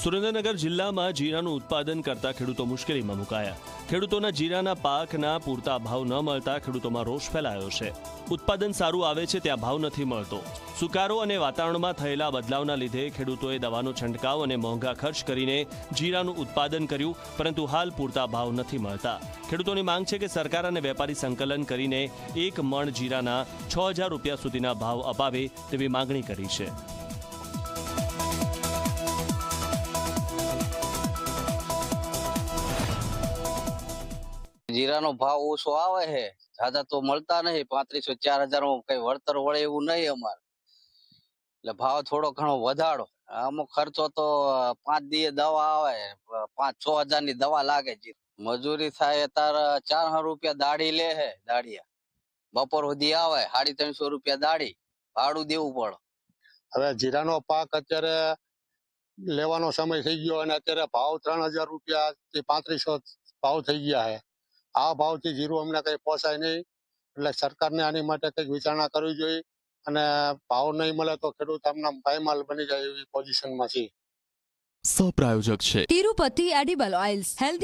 સુરેન્દ્રનગર જિલ્લામાં જીરાનું ઉત્પાદન કરતા ખેડૂતો મુશ્કેલીમાં મુકાયા. ખેડૂતોના જીરાના પાકના પૂરતા ભાવ ન મળતા ખેડૂતોમાં રોષ ફેલાયો છે. ઉત્પાદન સારું આવે છે ત્યાં ભાવ નથી મળતો. સુકારો અને વાતાવરણમાં થયેલા બદલાવના લીધે ખેડૂતોએ દવાનો છંટકાવ અને મોંઘા ખર્ચ કરીને જીરાનું ઉત્પાદન કર્યું, પરંતુ હાલ પૂરતા ભાવ નથી મળતા. ખેડૂતોની માંગ છે કે સરકાર અને વેપારી સંકલન કરીને એક મણ જીરાના છ હજાર રૂપિયા સુધીના ભાવ અપાવે તેવી માંગણી કરી છે. જીરાનો ભાવ ઓછો આવે છે દાદા તો મળતા નહીં. પાંત્રીસો ચાર હજારમાં કઈ વળતર વળે એવું નહીં અમારે. એટલે ભાવ થોડો ઘણો વધારો. અમુક ખર્ચો તો પાંચ દીએ દવા આવે. પાંચ છ હજારની દવા લાગે મજૂરી થાય ચાર ચારસો રૂપિયા દાડી લે હે દાડિયા. બપોર સુધી આવે સાડી ત્રણસો રૂપિયા દાડી. ભાડું દેવું પડે. હવે જીરાનો પાક અત્યારે લેવાનો સમય થઈ ગયો અને અત્યારે ભાવ ત્રણ હજાર રૂપિયા થી પાંત્રીસો ભાવ થઈ ગયા છે આ ભાવથી જીરું અમને કંઈ પોસાય નહીં. એટલે સરકારને આની માટે કંઈક વિચારણા કરવી જોઈએ. અને ભાવ નહીં મળે તો ખેડૂત આમના પાયમાલ બની જાય એવી પોઝિશનમાં છે સહપ્રાયોજક છે. Tirupati edible oils. હેલ્ધી